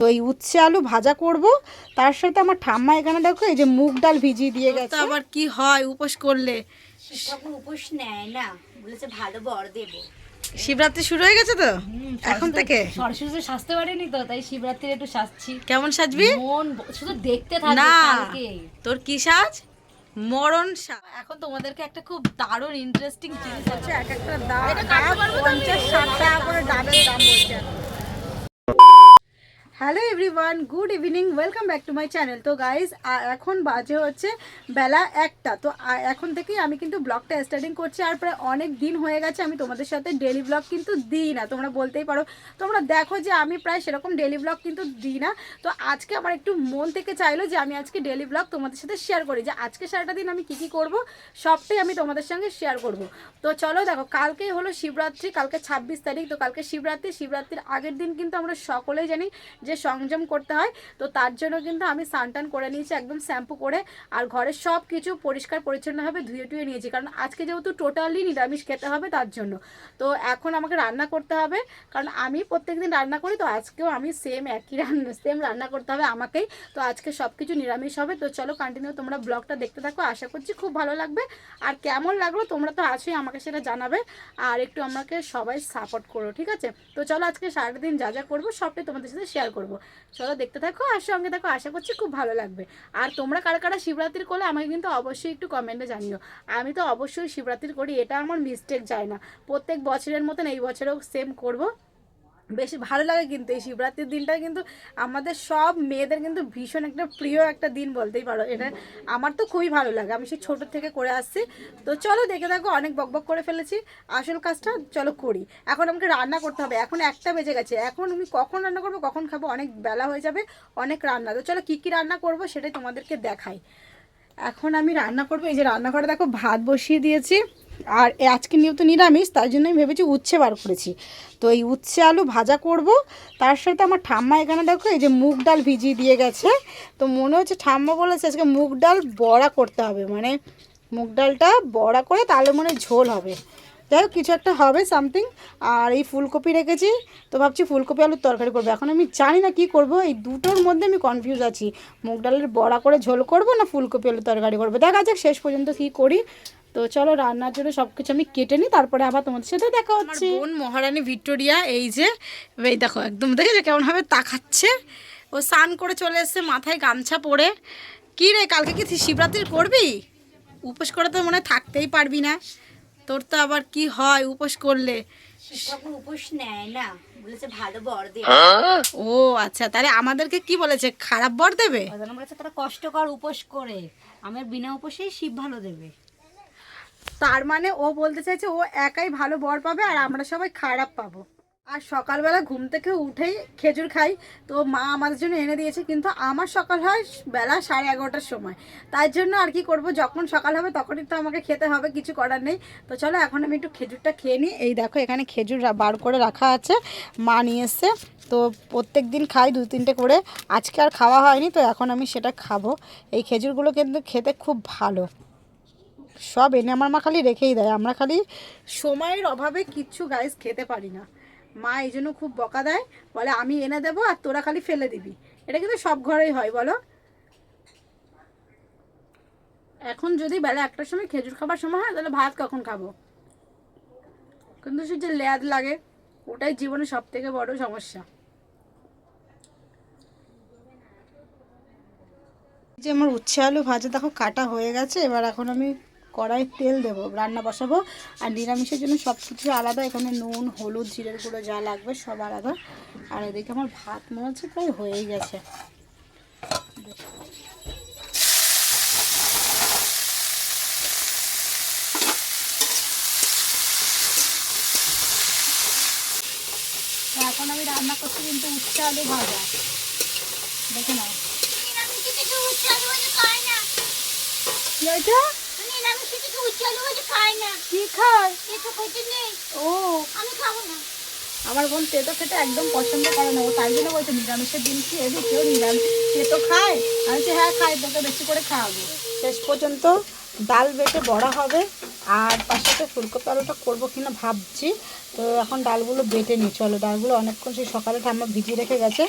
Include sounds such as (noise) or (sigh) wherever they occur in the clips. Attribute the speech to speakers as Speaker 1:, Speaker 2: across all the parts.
Speaker 1: তো এই উচ্ছে আলু ভাজা করব। তার সাথে আমার ঠাম্মা এখানে দেখো এই যে মুগ ডাল ভিজিয়ে দিয়ে গেছে। আবার কি হয় উপোস করলে?
Speaker 2: উপোস নেয় না বলেছে ভালো বর দেব।
Speaker 1: শিবরাত্রি শুরু হয়ে গেছে তো? এখন থেকে?
Speaker 2: সরস্বতী সাজতে পারিনি তো তাই শিবরাত্রির একটু সাজছি।
Speaker 1: কেমন সাজবি?
Speaker 2: মন শুধু দেখতে থাকবে
Speaker 1: না তোর কি সাজ? মরণ সাজ। এখন তোমাদেরকে একটা খুব দারুণ ইন্টারেস্টিং জিনিস আছে এক একটা দাম পঞ্চাশ ষাট টাকা করে ডাবের দাম বলছে। Hello everyone good evening welcome back to my channel তো গাইজ এখন বাজে হচ্ছে বেলা একটা। তো এখন থেকেই আমি কিন্তু ব্লগটা স্টার্টিং করছি আর প্রায় অনেক দিন হয়ে গেছে আমি তোমাদের সাথে ডেলি ব্লগ কিন্তু দিই না। তোমরা বলতেই পারো, তোমরা দেখো যে আমি প্রায় সেরকম ডেলি ব্লগ কিন্তু দিই না। তো আজকে আমার একটু মন থেকে চাইলো যে আমি আজকে ডেলি ব্লগ তোমাদের সাথে শেয়ার করি যে আজকে সারাটা দিন আমি কী কী করব, সবটাই আমি তোমাদের সঙ্গে শেয়ার করব। তো চলো দেখো, কালকে হলো শিবরাত্রি, কালকে ছাব্বিশ তারিখ, তো কালকে শিবরাত্রি, শিবরাত্রির আগের দিন কিন্তু আমরা সকলেই জানি যে সংযম করতে হয়, তো তার জন্য কিন্তু আমি স্নান করে নিয়েছি, একদম শ্যাম্পু করে। আর ঘরের সব কিছু পরিষ্কার পরিচ্ছন্নভাবে ধুয়ে টুয়ে নিয়েছি, কারণ আজকে যেহেতু টোটালি নিরামিষ খেতে হবে তার জন্য। তো এখন আমাকে রান্না করতে হবে, কারণ আমি প্রত্যেকদিন রান্না করি, তো আজকেও আমি সেম একই রান্না সেম রান্না করতে হবে আমাকেই। তো আজকে সব কিছু নিরামিষ হবে, তো চলো কন্টিনিউ তোমরা ব্লগটা দেখতে থাকো, আশা করছি খুব ভালো লাগবে। আর কেমন লাগল তোমরা তো আছোই, আমাকে সেটা জানাবে। আর একটু আমাকে সবাই সাপোর্ট করো, ঠিক আছে? তো চলো আজকে সারাদিন যা যা করব, সবটাই তোমাদের সাথে শেয়ার করব চলো দেখতে থাকো আর সঙ্গে থাকো, আশা করছি খুব ভালো লাগবে। আর তোমরা কারা কারা শিবরাত্রি করলে আমাকে কিন্তু অবশ্যই একটু কমেন্টে জানিও। আমি তো অবশ্যই শিবরাত্রি করি, এটা আমার মিস্টেক যায় না। প্রত্যেক বছরের মতন এই বছরেও সেম করব। বেশ ভালো লাগে কিন্তু এই শিবরাত্রির দিনটা কিন্তু আমাদের সব মেয়েদের কিন্তু ভীষণ একটা প্রিয় একটা দিন বলতেই পারো। এটা আমার তো খুবই ভালো লাগে। আমি সেই ছোটো থেকে করে আসছি। তো চলো দেখে থাকো, অনেক বকবক করে ফেলেছি। আসল কাজটা চলো করি। এখন আমাকে রান্না করতে হবে। এখন একটা বেজে গেছে। এখন আমি কখন রান্না করব, কখন খাব, অনেক বেলা হয়ে যাবে, অনেক রান্না। তো চলো কী কী রান্না করব সেটাই তোমাদেরকে দেখাই। এখন আমি রান্না করব। এই যে রান্নাঘরে দেখো ভাত বসিয়ে দিয়েছি। আর আজকে নিয়ত নিরামিষ, তাই জন্য আমি ভেবেছি উচ্ছে বার করেছি। তো এই উচ্ছে আলু ভাজা করব, তার সাথে আমার ঠাম্মা এখানে দেখো, এই যে মুগ ডাল ভিজিয়ে দিয়ে গেছে। তো মনে হচ্ছে ঠাম্মা বলেছে আজকে মুগ ডাল বড়া করতে হবে মানে মুগ ডালটা বড়া করে তাহলে মনে ঝোল হবে। যাই হোক, কিছু একটা হবে সামথিং আর এই ফুলকপি রেখেছি, তো ভাবছি ফুলকপি আলুর তরকারি করব। এখন আমি জানি না কি করব, এই দুটোর মধ্যে আমি কনফিউজ আছি। মুগ ডালের বড়া করে ঝোল করব না ফুলকপি আলুর তরকারি করব? দেখা যাক, শেষ পর্যন্ত কী করি। তো চলো রান্নার জন্য সব কিছু আমি কেটে নিই তারপরে আবার তোমাদের সাথে দেখা হচ্ছে। বোন মহারানী ভিক্টোরিয়া এই যে এই দেখো একদম দেখেছ কেমনভাবে তাকাচ্ছে? ও স্নান করে চলে এসছে মাথায় গামছা পরে। কি রে কালকে কি শিবরাত্রি করবি? উপোস করে তো মনে হয় থাকতেই পারবি না। তোর তো আবার কি হয় উপোস করলে?
Speaker 2: উপোস নেয় না বলেছে ভালো বর দেব
Speaker 1: ও আচ্ছা তাহলে আমাদেরকে কি বলেছে? খারাপ বর দেবে?
Speaker 2: বলেছে তারা কষ্ট কর উপোস করে আমার বিনা উপোসেই শিব ভালো দেবে।
Speaker 1: তার মানে ও বলতে চাইছে ও একাই ভালো বর পাবে আর আমরা সবাই খারাপ পাবো। আর সকালবেলা ঘুম থেকে উঠেই খেজুর খাই। তো মা আমাদের জন্য এনে দিয়েছে, কিন্তু আমার সকাল হয় বেলা সাড়ে এগারোটার সময়। তাই জন্য আর কি করব, যখন সকাল হবে তখনই তো আমাকে খেতে হবে, কিছু করার নেই। তো চলো এখন আমি একটু খেজুরটা খেয়ে নিই। এই দেখো এখানে খেজুর বার করে রাখা আছে, মা নিয়ে এসছে। তো প্রত্যেক দিন খাই দু তিনটে করে, আজকে আর খাওয়া হয়নি, তো এখন আমি সেটা খাব। এই খেজুরগুলো কিন্তু খেতে খুব ভালো। সব এনে আমার মা খালি রেখেই দেয়। আমরা খালি সময়ের অভাবে কিচ্ছু গাইস খেতে পারি না। মা এই জন্য খুব বকা দেয়, বলে, আমি এনে দেবো আর তোরা খালি ফেলে দিবি। এটা কিন্তু সব ঘরেই হয়, বলো? এখন যদি বেলা একটার সময় খেজুর খাবার সময় হয়, তাহলে ভাত কখন খাব? কিন্তু সে যে ল্যাদ লাগে, ওটাই জীবনে সব থেকে বড় সমস্যা। যে আমার উচ্ছে আলু ভাজা, দেখো কাটা হয়ে গেছে। এবার এখন আমি কড়াই তেল দেবো রান্না বসাবো আর নিরামিষের জন্য সব কিছু আলাদা এখানে নুন হলুদ জিরের গুঁড়ো যা লাগবে সব আলাদা। আর এদিকে আমার ভাত মনে হচ্ছে প্রায় হয়েই গেছে। এখন আমি রান্না করছি কিন্তু উচ্ছে আলু ভাজা। দেখে নাও। কি হয়েছে? কি খায় ও। আমার বোন তেতো খেতে একদম পছন্দ করে না। ও তাই জন্য বলছে নিরামিষের দিন কি এদি কেউ নিরামিষ তেতো খায়। আমি বলছি হ্যাঁ খাই তোকে বেশি করে খাওয়াবো। শেষ পর্যন্ত ডাল বেটে বড়া হবে। আর তার সাথে ফুলকপি আলুটা করব কিনা ভাবছি। তো এখন ডালগুলো বেটে নিই। চলো ডালগুলো অনেকক্ষণ সেই সকালে ঠাম্মা ভিজিয়ে রেখে গেছে।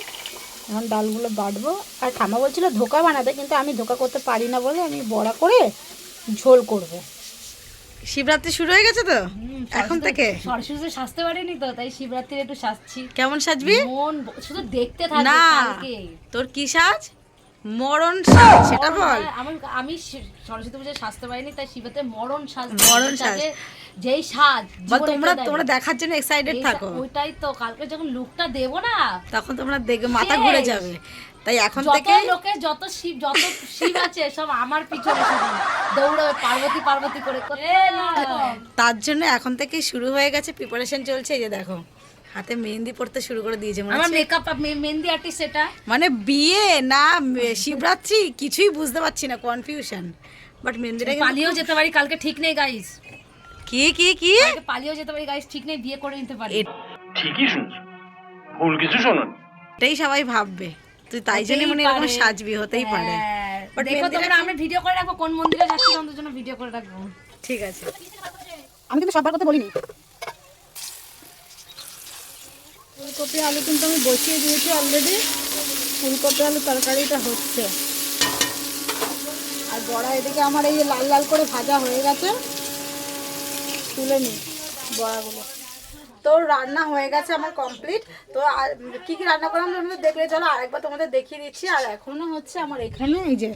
Speaker 1: এখন ডালগুলো বাটবো। আর ঠাম্মা বলছিল ধোকা বানাতে। কিন্তু আমি ধোকা করতে পারি না বলে আমি বড়া করে ঝোল করব। শিবরাত্রি শুরু হয়ে গেছে তো? এখন থেকে?
Speaker 2: সরস্বতী সাজতে পারিনি তো তাই শিবরাত্রির একটু সাজছি।
Speaker 1: কেমন সাজবি?
Speaker 2: মন শুধু দেখতে থাকবে
Speaker 1: না তোর কি সাজ? মরণ সাজ সেটা বল।
Speaker 2: আমি আমি সরস্বতী পুজোয় সাজতে পারিনি তাই শিবরাত্রে মরণ সাজ
Speaker 1: মরণ সাজ।
Speaker 2: যেই সাজ
Speaker 1: বল তোমরা তোমরা দেখার জন্য এক্সাইটেড থাকো।
Speaker 2: ওইটাই তো কালকে যখন লুকটা দেবো না
Speaker 1: তখন তোমরা দেখে মাথা ঘুরে যাবে। তাই এখন
Speaker 2: যত
Speaker 1: থেকে
Speaker 2: লোকের যত শিব যত শিব আছে সব আমার পিছনে শুধু দৌড়াবে পার্বতী পার্বতী করে।
Speaker 1: তার জন্য এখন থেকে শুরু হয়ে গেছে প্রিপারেশন চলছে এই যে দেখো হাতে মেহেন্দি পড়তে শুরু করে দিয়েছে মনে
Speaker 2: আমার মেকআপ মেহেন্দি আর্টিস্ট এটা।
Speaker 1: মানে বিয়ে না শিবরাত্রি কিছুই বুঝতে পারছি না কনফিউশন বাট মেহেন্দিটা
Speaker 2: পালিয়েও যেতে পারি কালকে ঠিক নেই গাইস
Speaker 1: কি কি কি?
Speaker 2: পালিয়েও যেতে পারি গাইস ঠিক নেই বিয়ে করে নিতে পারি।
Speaker 3: ঠিকই শুনছো। ভুল কিছু শোনো
Speaker 1: এটাই সবাই ভাববে। তুই তাই জন্য মনে এরকম সাজবি হতেই পারে।
Speaker 2: হ্যাঁ, দেখো তোমরা আমরা ভিডিও করে রাখব কোন মন্দিরে যাচ্ছি তোমাদের জন্য ভিডিও করে রাখব।
Speaker 1: ঠিক আছে। আমি কিন্তু সবার কথা বলিনি। ফুলকপি আলু কিন্তু আমি বসিয়ে দিয়েছি অলরেডি ফুলকপি আলু তরকারিটা হচ্ছে। আর বড়া এদিকে আমার এই লাল লাল করে ভাজা হয়ে গেছে। তুলে নিই বড়াগুলো। তো রান্না হয়ে গেছে আমার কমপ্লিট তো কি কি রান্না করলাম তোমরা দেখলে চলো, আরেকবার তোমাদের দেখিয়ে দিচ্ছি। আর এখনও হচ্ছে আমার এখানে এই যে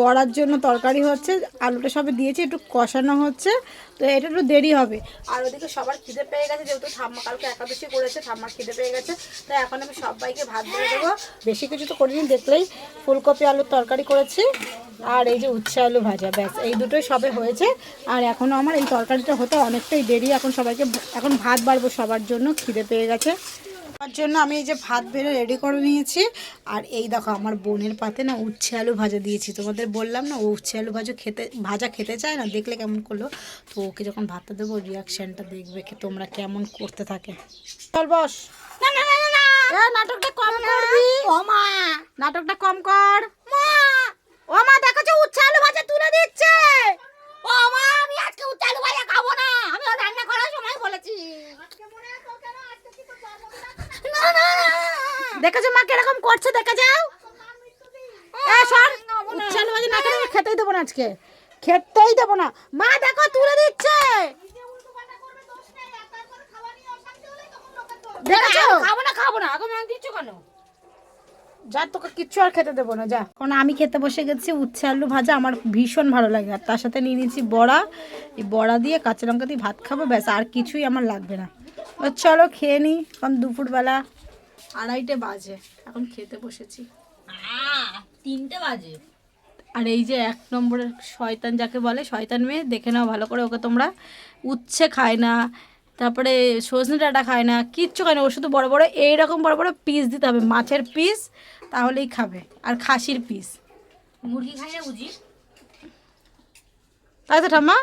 Speaker 1: বড়ার জন্য তরকারি হচ্ছে, আলুটা সবে দিয়েছি, একটু কষানো হচ্ছে, তো এটা একটু দেরি হবে। আর ওদিকে সবার খিদে পেয়ে গেছে, যেহেতু ঠাম্মা কালকে একাদশী করেছে, ঠাম্মার খিদে পেয়ে গেছে তাই এখন আমি সবাইকে ভাত দিয়ে দেবো। বেশি কিছু তো করিনি, দেখলেই ফুলকপি আলুর তরকারি করেছি, আর এই যে উচ্ছে আলু ভাজা, ব্যাস, এই দুটোই সবে হয়েছে। আর এখনও আমার এই তরকারিটা হতে অনেকটাই দেরি, এখন সবাইকে এখন ভাত বাড়বো সবার জন্য খিদে পেয়ে গেছে। তার জন্য আমি এই যে ভাত বেড়ে রেডি করে নিয়েছি। আর এই দেখো আমার বোনের পাতে না উচ্ছে আলু ভাজা দিয়েছি। তোমাদের বললাম না ও উচ্ছে আলু ভাজা খেতে ভাজা খেতে চায় না দেখলে কেমন করল? তো ওকে যখন ভাতটা দেবো রিয়াকশানটা দেখবে কি তোমরা কেমন করতে থাকে। চল বস। না না না না নাটকটা কম করবি? ও মা। নাটকটা কম কর। মা। ও মা দেখো যে উচ্ছে আলু ভাজা তুলে দিচ্ছে। ও মা আমি আজকে উচ্ছে আলু ভাজা খাব না। আমি ও রান্না করার সময় বলেছি। না, না, না। দেখেছ মা কীরকম করছে? দেখে যাও। ভাজা না খেতেই দেবো না আজকে। খেতেই দেবো না। মা দেখো তুলে দিচ্ছে। দেখেছ?
Speaker 2: খাব না খাব না। আমি দিচ্ছ কেন?
Speaker 1: যা তোকে কিচ্ছু আর খেতে দেবো না যা। কারণ আমি খেতে বসে গেছি উচ্ছে আলু ভাজা আমার ভীষণ ভালো লাগে। আর তার সাথে নিয়ে নিয়েছি বড়া। এই বড়া দিয়ে কাঁচা লঙ্কা দিয়ে ভাত খাব ব্যাস আর কিছুই আমার লাগবে না। চলো খেয়ে নিই কারণ দুপুরবেলা আড়াইটে বাজে এখন খেতে বসেছি।
Speaker 2: তিনটে বাজে?
Speaker 1: আর এই যে এক নম্বরের শয়তান যাকে বলে শয়তান মেয়ে দেখে নাও ভালো করে ওকে তোমরা। উচ্ছে খায় না তারপরে সজনে ডাঁটা খায় না কিচ্ছু খায় না ও শুধু বড় বড় এইরকম বড় বড় পিস দিতে হবে মাছের পিস তাহলেই খাবে। আর খাসির পিস।
Speaker 2: মুরগি খাই না বুঝি
Speaker 1: তাই তো ঠাম্মা?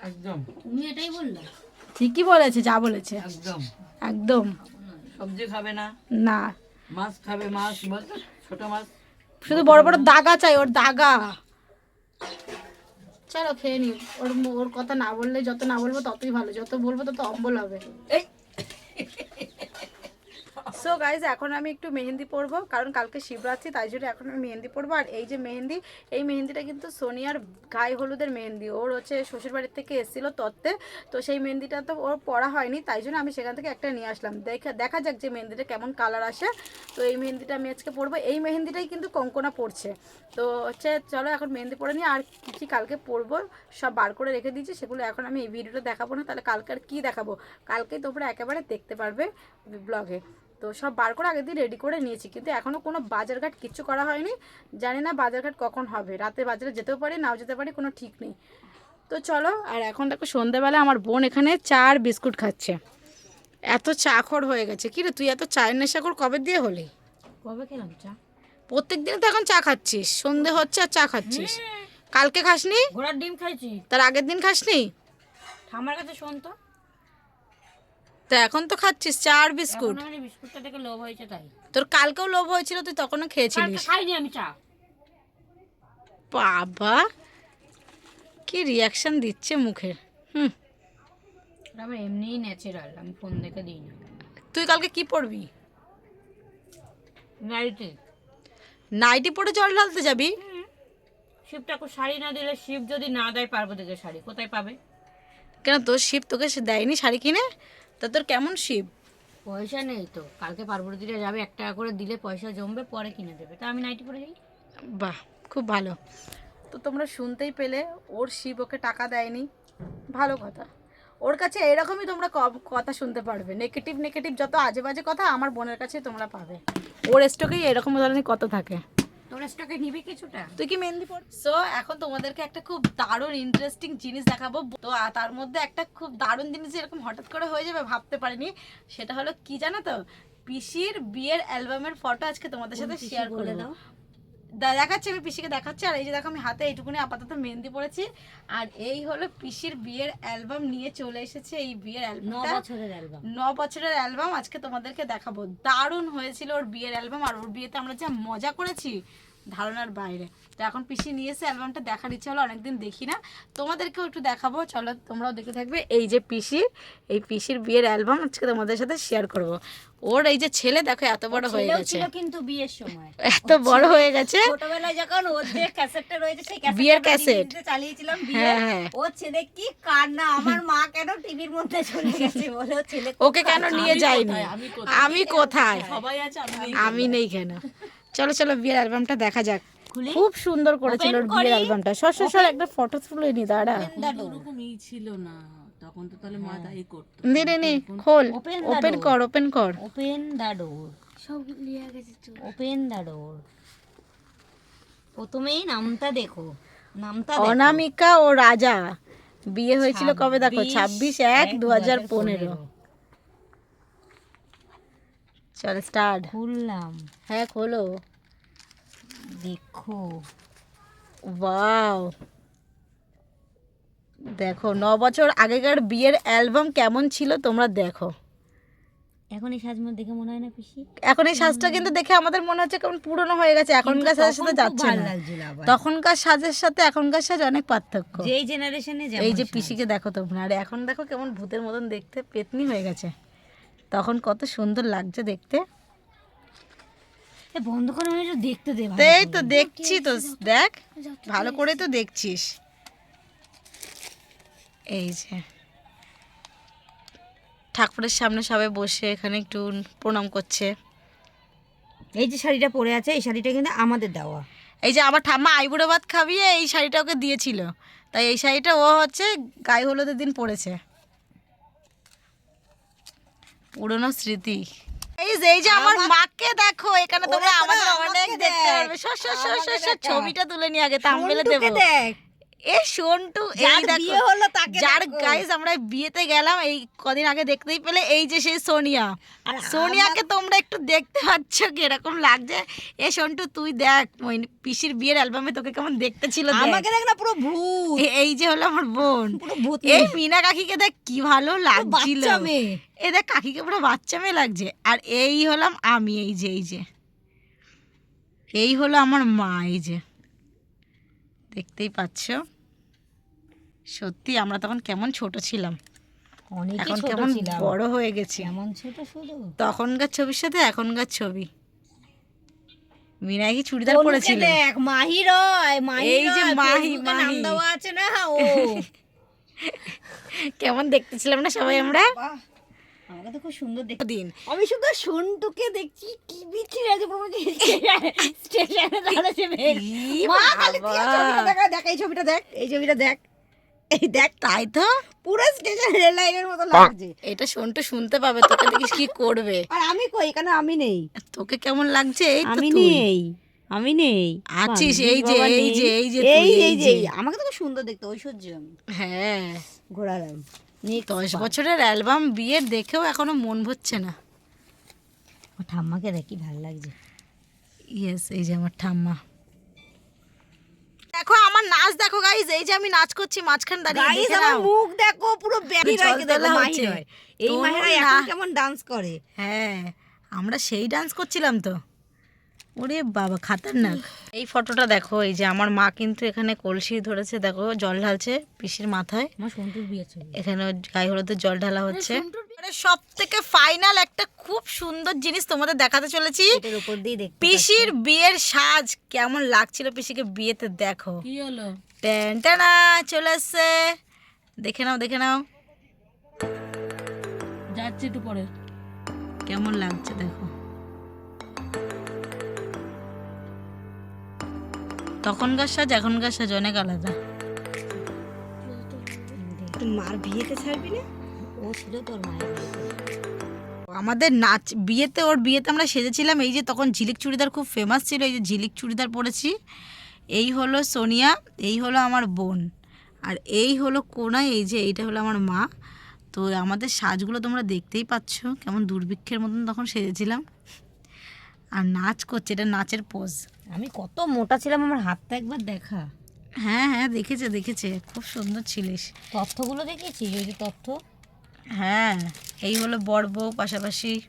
Speaker 3: একদম।
Speaker 2: তুমি এটাই বললে।
Speaker 1: ঠিকই বলেছে যা বলেছে।
Speaker 3: একদম।
Speaker 1: একদম।
Speaker 3: সবজি খাবে না?
Speaker 1: না।
Speaker 3: মাছ খাবে মাছ বলতো ছোট মাছ।
Speaker 1: শুধু বড় বড় দাগা চাই ওর দাগা। চলো খেয়ে নি ওর ওর কথা না বললে যত না বলব ততই ভালো যত বলব তত অম্বল হবে। সো গাইজ এখন আমি একটু মেহেন্দি পরবো, কারণ কালকে শিবরাত্রি, তাই জন্য এখন আমি মেহেন্দি পরবো। আর এই যে মেহেন্দি, এই মেহেন্দিটা কিন্তু সোনিয়ার গায়ে হলুদের মেহেন্দি। ওর হচ্ছে শ্বশুর বাড়ির থেকে এসেছিল তত্ত্বে, তো সেই মেহেন্দিটা তো ওর পরা হয়নি, তাই জন্য আমি সেখান থেকে একটা নিয়ে আসলাম। দেখা দেখা যাক যে মেহেন্দিটা কেমন কালার আসে। তো এই মেহেন্দিটা আমি আজকে পরবো। এই মেহেন্দিটাই কিন্তু কঙ্কনা পড়ছে তো হচ্ছে, চলো এখন মেহেন্দি পরে নিই। আর কী কী কালকে পরবো, সব বার করে রেখে দিয়েছি, সেগুলো এখন আমি এই ভিডিওটা দেখাবো না। তাহলে কালকে আর কী দেখাবো? কালকেই তোমরা একেবারে দেখতে পারবে ব্লগে তো সব বার করে আগের দিন রেডি করে নিয়েছি। কিন্তু এখনও কোনো বাজারঘাট কিচ্ছু করা হয়নি। জানি না বাজারঘাট কখন হবে। রাতে বাজারে যেতেও পারি নাও যেতে পারি কোনো ঠিক নেই। তো চলো আর এখন দেখো সন্ধেবেলা আমার বোন এখানে চা আর বিস্কুট খাচ্ছে। এত চা খড় হয়ে গেছে। কি রে তুই এত চায়ের নেশাখোর কবে দিয়ে হলি?
Speaker 2: কবে খেলাম চা?
Speaker 1: প্রত্যেক দিন তো এখন চা খাচ্ছিস। সন্ধে হচ্ছে আর চা খাচ্ছিস। কালকে খাসনি?
Speaker 2: ঘোড়ার ডিম খাইছি।
Speaker 1: তার আগের দিন খাসনি?
Speaker 2: ঠাম্মার কাছে শোন তো।
Speaker 1: তো এখন তো খাচ্ছিস চা আর বিস্কুট
Speaker 2: বিস্কুটটা লোভ হয়েছে তাই।
Speaker 1: তোর কালকেও লোভ হয়েছিল তুই তখনও খেয়েছিলিস।
Speaker 2: খাইনি আমি চা।
Speaker 1: বাবা কি রিয়াকশন দিচ্ছে মুখের হুম।
Speaker 2: আমার এমনিই ন্যাচারাল আমি ফোন দেখে দিই না
Speaker 1: তুই কালকে কি পড়বি?
Speaker 2: নাইটি
Speaker 1: নাইটি পরে জল ঢালতে যাবি?
Speaker 2: শিব ঠাকুর শাড়ি না দিলে শিব যদি না দেয় পার্বতীকে শাড়ি কোথায় পাবে?
Speaker 1: কেন তোর শিব তোকে দেয়নি শাড়ি কিনে? তা তোর কেমন শিব?
Speaker 2: পয়সা নেই তো। কালকে পার্বতীরা যাবে এক টাকা করে দিলে পয়সা জমবে পরে কিনে দেবে। তা আমি নাইটি পরে যাই।
Speaker 1: বাহ খুব ভালো। তো তোমরা শুনতেই পেলে ওর শিব ওকে টাকা দেয়নি। ভালো কথা। ওর কাছে এরকমই তোমরা ক- কথা শুনতে পারবে। নেগেটিভ নেগেটিভ যত আজে বাজে কথা আমার বোনের কাছে তোমরা পাবে। ওর স্টকেই এরকম ধরনের কথা থাকে।
Speaker 2: তোর স্টকে নিবি কিছুটা?
Speaker 1: তুই কি মেহেন্দি পর সো এখন তোমাদেরকে একটা খুব দারুণ ইন্টারেস্টিং জিনিস দেখাবো। তো তার মধ্যে একটা খুব দারুণ জিনিস এরকম হঠাৎ করে হয়ে যাবে ভাবতে পারিনি। সেটা হলো কি জানো তো? পিসির বিয়ের অ্যালবামের ফটো আজকে তোমাদের সাথে শেয়ার করে দাও। দেখাচ্ছি আমি পিসিকে দেখাচ্ছি আর এই যে দেখো আমি হাতে এইটুকুনি আপাতত মেহেন্দি পড়েছি আর এই হলো পিসির বিয়ের অ্যালবাম নিয়ে চলে এসেছে এই বিয়ের
Speaker 2: অ্যালবাম।
Speaker 1: ন বছরের অ্যালবাম আজকে তোমাদেরকে দেখাবো। দারুণ হয়েছিল ওর বিয়ের অ্যালবাম আর ওর বিয়েতে আমরা যা মজা করেছি ধারণার বাইরে। তো এখন পিসি নিয়েছে অ্যালবামটা দেখার ইচ্ছা হলো অনেকদিন দেখি না। তোমাদেরকেও একটু দেখাবো চলো তোমরাও দেখে থাকবে। এই যে পিসি এই পিসির বিয়ের অ্যালবাম আজকে তোমাদের সাথে শেয়ার করব। ওর এই যে ছেলে দেখো এত বড় হয়ে গেছে।
Speaker 2: কিন্তু বিয়ের সময়। (laughs)
Speaker 1: এত বড় হয়ে গেছে।
Speaker 2: ছোটবেলায় যখন ওর যে ক্যাসেটটা রয়েছে সেই ক্যাসেটটা
Speaker 1: বিয়ের ক্যাসেট।
Speaker 2: চালিয়েছিলাম বিয়ে
Speaker 1: হ্যাঁ, হ্যাঁ।
Speaker 2: ও ছেলে কি কান্না আমার মা কেন টিভির মধ্যে চলে (laughs) গেছে বলে ও ছেলে
Speaker 1: ওকে কেন নিয়ে যায়নি? আমি কোথায়?
Speaker 3: সবাই আছে আমি
Speaker 1: আমি নেই কেন? চলো চলো বিয়ের অ্যালবামটা দেখা যাক। খুব সুন্দর করেছিল ওর বিয়ের অ্যালবামটা সর সর সর একটা ফটো তুলে নি দাঁড়া।
Speaker 3: ওরকমই ছিল না। তখন তো তাহলে মা তাই করতো।
Speaker 1: নে নে নে খোল। ওপেন কর ওপেন কর।
Speaker 2: ওপেন দ্য ডোর সব লিয়া গেছে ওপেন দ্য ডোর প্রথমেই নামটা দেখো। নামটা দেখো।
Speaker 1: অনামিকা ও রাজা। বিয়ে হয়েছিল কবে দেখো? ছাব্বিশ এক দু হাজার পনেরো। চল স্টার্ট।
Speaker 2: খুললাম।
Speaker 1: হ্যাঁ খোলো।
Speaker 2: দেখো।
Speaker 1: ওয়াও। দেখো ন বছর আগেকার বিয়ের অ্যালবাম কেমন ছিল তোমরা দেখো।
Speaker 2: এখন এই সাজমা দেখে মনে হয় না পিসি?
Speaker 1: এখন এই সাজটা কিন্তু দেখে আমাদের মনে হচ্ছে কেমন পুরনো হয়ে গেছে এখনকার সাজের সাথে যাচ্ছে না। তখনকার সাজের সাথে এখনকার সাজ অনেক পার্থক্য।
Speaker 2: যেই জেনারেশনে
Speaker 1: এই যে পিসিকে দেখো তোমরা আর এখন দেখো কেমন ভূতের মতন দেখতে পেতনি হয়ে গেছে। তখন কত সুন্দর লাগছে দেখতে।
Speaker 2: বন্ধ করে আমি একটু দেখতে দে
Speaker 1: এই তো দেখছি তো দেখ ভালো করে তো দেখছিস। এই যে। ঠাকুরের সামনে সবাই বসে এখানে একটু প্রণাম করছে।
Speaker 2: এই যে শাড়িটা পরে আছে এই শাড়িটা কিন্তু আমাদের দেওয়া।
Speaker 1: এই যে আমার ঠাম্মা আইবুড়ো ভাত খাবিয়ে এই শাড়িটা ওকে দিয়েছিল। তাই এই শাড়িটা ও হচ্ছে গায়ে হলুদের দিন পরেছে। পুরনো স্মৃতি। এই যে আমার মাকে দেখো এখানে তোমরা আমাদের অনেক দেখতে পারবে। সর সর সর সর সর ছবিটা তুলে নিয়ে আগে থাম্বনেলে দেবো।
Speaker 2: দেখ।
Speaker 1: এ সন্টু এই দেখো
Speaker 2: বিয়ে হলো তাকে
Speaker 1: যার গাইস আমরা বিয়েতে গেলাম এই কদিন আগে দেখতেই পেলে এই যে সেই সোনিয়া। সোনিয়াকে তোমরা একটু দেখতে পাচ্ছ কি এরকম লাগছে এ সন্টু তুই দেখ পিসির বিয়ের অ্যালবামে তোকে কেমন দেখতে ছিল
Speaker 2: আমাকে দেখ না পুরো ভূত।
Speaker 1: এই যে হলো আমার বোন। এই মিনা কাকিকে দেখ কি ভালো লাগছিল। এ দেখ কাকিকে পুরো বাচ্চা মেয়ে লাগছে। আর এই হলাম আমি এই যে এই যে। এই হলো আমার মা এই যে। দেখতেই পাচ্ছ? সত্যি আমরা তখন কেমন ছোট ছিলাম। এখন কেমন
Speaker 2: ছিলাম।
Speaker 1: বড় হয়ে গেছি।
Speaker 2: কেমন ছোট শুধু
Speaker 1: তখনকার ছবির সাথে এখনকার ছবি। মিনাই কি চুড়িদার পরেছিল।
Speaker 2: দেখ মাহি রয় মাহি
Speaker 1: এই যে মাহি, মাহি।
Speaker 2: দেওয়া আছে না? ও।
Speaker 1: কেমন দেখতেছিলাম না সবাই আমরা?
Speaker 2: আমাকে তো খুব সুন্দর দেখতে।
Speaker 1: দিন।
Speaker 2: আমি শুধু সন্টুকে দেখছি কি বিচ্ছিরি আছে পুরো স্টেশনে দাঁড়াচ্ছে মা খালি দেখ দেখ এই ছবিটা দেখ এই ছবিটা দেখ। এই দেখ
Speaker 1: তাই তো
Speaker 2: পুরো স্টেশন রেল লাইনের মতো লাগছে।
Speaker 1: এটা শুনতে শুনতে পাবে তোকে দেখিস কি করবে।
Speaker 2: আর আমি কই? এখানে আমি নেই?
Speaker 1: তোকে কেমন লাগছে? এই তো
Speaker 2: আমি নেই আমি নেই।
Speaker 1: আছিস, এই যে, এই যে, এই যে
Speaker 2: এই
Speaker 1: এই
Speaker 2: যে। আমাকে তো সুন্দর দেখতে ঐশ্বর্য আমি।
Speaker 1: হ্যাঁ।
Speaker 2: ঘোরালাম।
Speaker 1: দশ বছরের অ্যালবাম বিয়ের দেখেও এখনও মন ভরছে না।
Speaker 2: ঠাম্মাকে দেখি ভালো লাগছে।
Speaker 1: ইয়েস এই যে আমার ঠাম্মা। দেখো আমার নাচ দেখো গাইজ এই যে আমি নাচ করছি মাঝখান দাঁড়িয়ে
Speaker 2: গাইস
Speaker 1: দেখে
Speaker 2: আমার মুখ দেখো পুরো ব্যাপী রাখে দেখো মাহি। এই মাহিরা এখন কেমন ডান্স করে?
Speaker 1: হ্যাঁ আমরা সেই ডান্স করছিলাম তো। ওরে বাবা খাতারনাক। এই ফটোটা দেখো এই যে আমার মা কিন্তু এখানে কলসি ধরেছে দেখো জল ঢালছে পিসির মাথায়। এখানে গায়ে হলুদের জল ঢালা হচ্ছে। সব থেকে ফাইনাল একটা খুব সুন্দর জিনিস তোমাদের দেখাতে চলেছি।
Speaker 2: এটার উপর দিয়ে দেখ
Speaker 1: পিসির বিয়ের সাজ কেমন লাগছিল পিসিকে বিয়েতে দেখো।
Speaker 3: কি হলো?
Speaker 1: টেন চলে এসছে। দেখে নাও দেখে নাও।
Speaker 3: যাচ্ছি একটু পরে।
Speaker 1: কেমন লাগছে দেখো। তখনকার সাজ এখনকার সাজ অনেক আলাদা।
Speaker 2: মার বিয়েতে ছাড়বি না? ও ছিল তোর মায়ের
Speaker 1: আমাদের নাচ বিয়েতে ওর বিয়েতে আমরা সেজেছিলাম এই যে তখন ঝিলিক চুড়িদার খুব ফেমাস ছিল এই যে ঝিলিক চুড়িদার পরেছি। এই হলো সোনিয়া এই হলো আমার বোন আর এই হলো কোনায় এই যে এইটা হলো আমার মা। তো আমাদের সাজগুলো তোমরা দেখতেই পাচ্ছ কেমন দুর্ভিক্ষের মতন তখন সেজেছিলাম। আর নাচ করছে এটা নাচের পোজ
Speaker 2: আমি কত মোটা ছিলাম আমার হাতটা একবার দেখা।
Speaker 1: হ্যাঁ হ্যাঁ দেখেছে দেখেছে খুব সুন্দর ছিলিস।
Speaker 2: তথ্যগুলো দেখেছি ওই যে তথ্য?
Speaker 1: হ্যাঁ এই হলো বড় বউ পাশাপাশি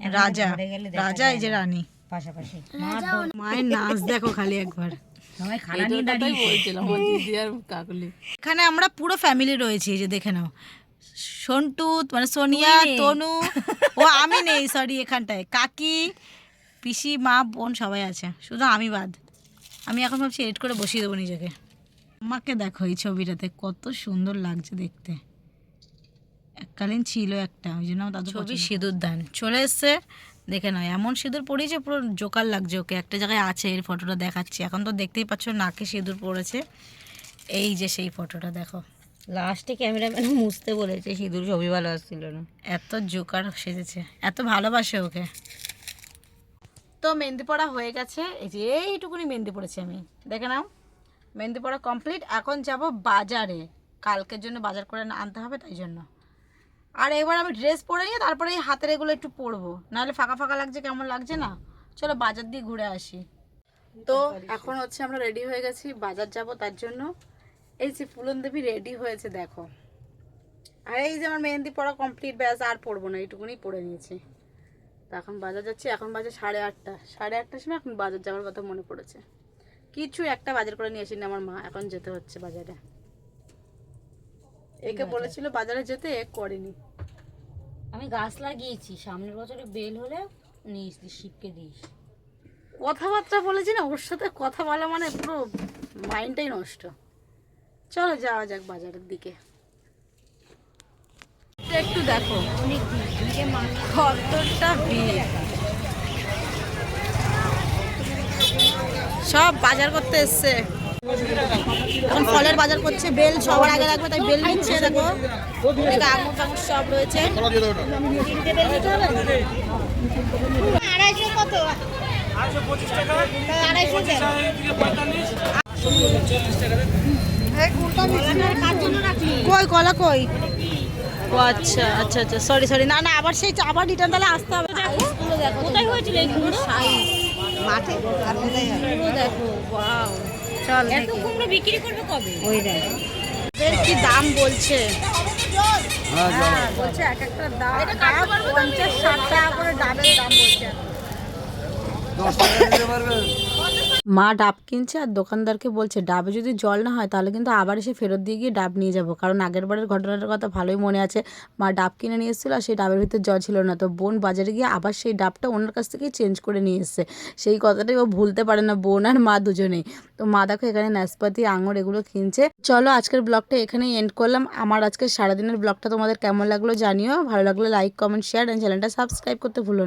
Speaker 1: রাজা। রাজা এই যে রানী।
Speaker 2: পাশাপাশি।
Speaker 1: মায়ের নাচ দেখো খালি একবার। এখানে আমরা পুরো ফ্যামিলি রয়েছি এই যে দেখে নাও। সন্টু মানে সোনিয়া তনু ও আমি নেই সরি এখানটায়। কাকি পিসি মা বোন সবাই আছে। শুধু আমি বাদ। আমি এখন ভাবছি এডিট করে বসিয়ে দেবো নিজেকে। আমাকে দেখো এই ছবিটাতে কত সুন্দর লাগছে দেখতে। এককালীন ছিল একটা ওই জন্য আমার দাদু ছবি সিঁদুর দান। চলে এসছে দেখে নাও এমন সিঁদুর পরিয়েছে পুরো জোকার লাগছে ওকে। একটা জায়গায় আছে এই ফটোটা দেখাচ্ছি। এখন তো দেখতেই পাচ্ছ নাকে সিঁদুর পড়েছে। এই যে সেই ফটোটা দেখো।
Speaker 2: লাস্টে ক্যামেরাম্যান মুছতে বলেছে সিঁদুর ছবি ভালো আসছিল না।
Speaker 1: এত জোকার সেজেছে এত ভালোবাসে ওকে। তো মেহেন্দি পড়া হয়ে গেছে এই যে এইটুকুনি মেহেন্দি পড়েছি আমি। দেখে নাও মেহেন্দি পড়া কমপ্লিট। এখন যাব বাজারে। কালকের জন্য বাজার করে না- আনতে হবে তাই জন্য। আর এবার আমি ড্রেস পরে নিয়ে তারপরে এই হাতের এগুলো একটু পরবো। নাহলে ফাঁকা ফাঁকা লাগছে, কেমন লাগছে না? চলো বাজার দিয়ে ঘুরে আসি। তো এখন হচ্ছে আমরা রেডি হয়ে গেছি, বাজার যাব তার জন্য। এই যে ফুলন দেবী রেডি হয়েছে, দেখো। আর এই যে আমার মেহেন্দি পড়া কমপ্লিট ব্যাস, আর পড়ব না, এইটুকুনি পড়ে নিয়েছি। তো এখন বাজার যাচ্ছি, এখন বাজে সাড়ে আটটা। সাড়ে আটটার সময় এখন বাজার যাওয়ার কথা মনে পড়েছে। কিছু একটা বাজার করে নিয়ে আসিনি, আমার মা এখন যেতে হচ্ছে বাজারে। একে বলেছিল বাজারে যেতে এক করেনি।
Speaker 2: আমি গাছ লাগিয়েছি সামনের বছরে বেল হলে নিস শিবকে দিস।
Speaker 1: কথাবার্তা বলেছি না ওর সাথে কথা বলা মানে পুরো মাইন্ডটাই নষ্ট। চলো যাওয়া যাক বাজারের দিকে। একটু দেখো। কতটা ভিড়। সব বাজার করতে এসছে। এখন ফলের বাজার করছে বেল সবার আগে রাখবে তাই বেল নিচ্ছে দেখো। আঙুর টাঙুর সব রয়েছে। কই কলা কই? ও আচ্ছা আচ্ছা আচ্ছা সরি সরি না না আবার সেই আবার রিটার্ন তাহলে আসতে হবে।
Speaker 2: কোথায় হয়েছিল
Speaker 1: মাঠে
Speaker 2: দেখো ওয়াও
Speaker 1: চল
Speaker 2: এত কুমড়ো বিক্রি করবে কবে?
Speaker 1: ওই দেখ। এর কি দাম বলছে? হ্যাঁ, বলছে এক একটা দাম ডাব পঞ্চাশ ষাট টাকা করে ডাবের দাম বলছে। মা ডাব কিনছে আর দোকানদারকে বলছে, ডাবে যদি জল না হয় তাহলে কিন্তু আবার এসে ফেরত দিয়ে গিয়ে ডাব নিয়ে যাব। কারণ আগের বারের ঘটনাটার কথা ভালোই মনে আছে। মা ডাব কিনে নিয়ে এসেছিল আর সেই ডাবের ভিতরে জল ছিল না। তো বোন বাজারে গিয়ে আবার সেই ডাবটা ওনার কাছ থেকেই চেঞ্জ করে নিয়ে এসছে। সেই কথাটাই ও ভুলতে পারে না, বোন আর মা দুজনেই। তো মা দেখো এখানে নাশপাতি, আঙুর এগুলো কিনছে। চলো আজকের ব্লগটা এখানেই এন্ড করলাম। আমার আজকে সারাদিনের ব্লগটা তোমাদের কেমন লাগল জানিও। ভালো লাগলে লাইক কমেন্ট শেয়ার অ্যান্ড চ্যানেলটা সাবস্ক্রাইব করতে ভুলো না।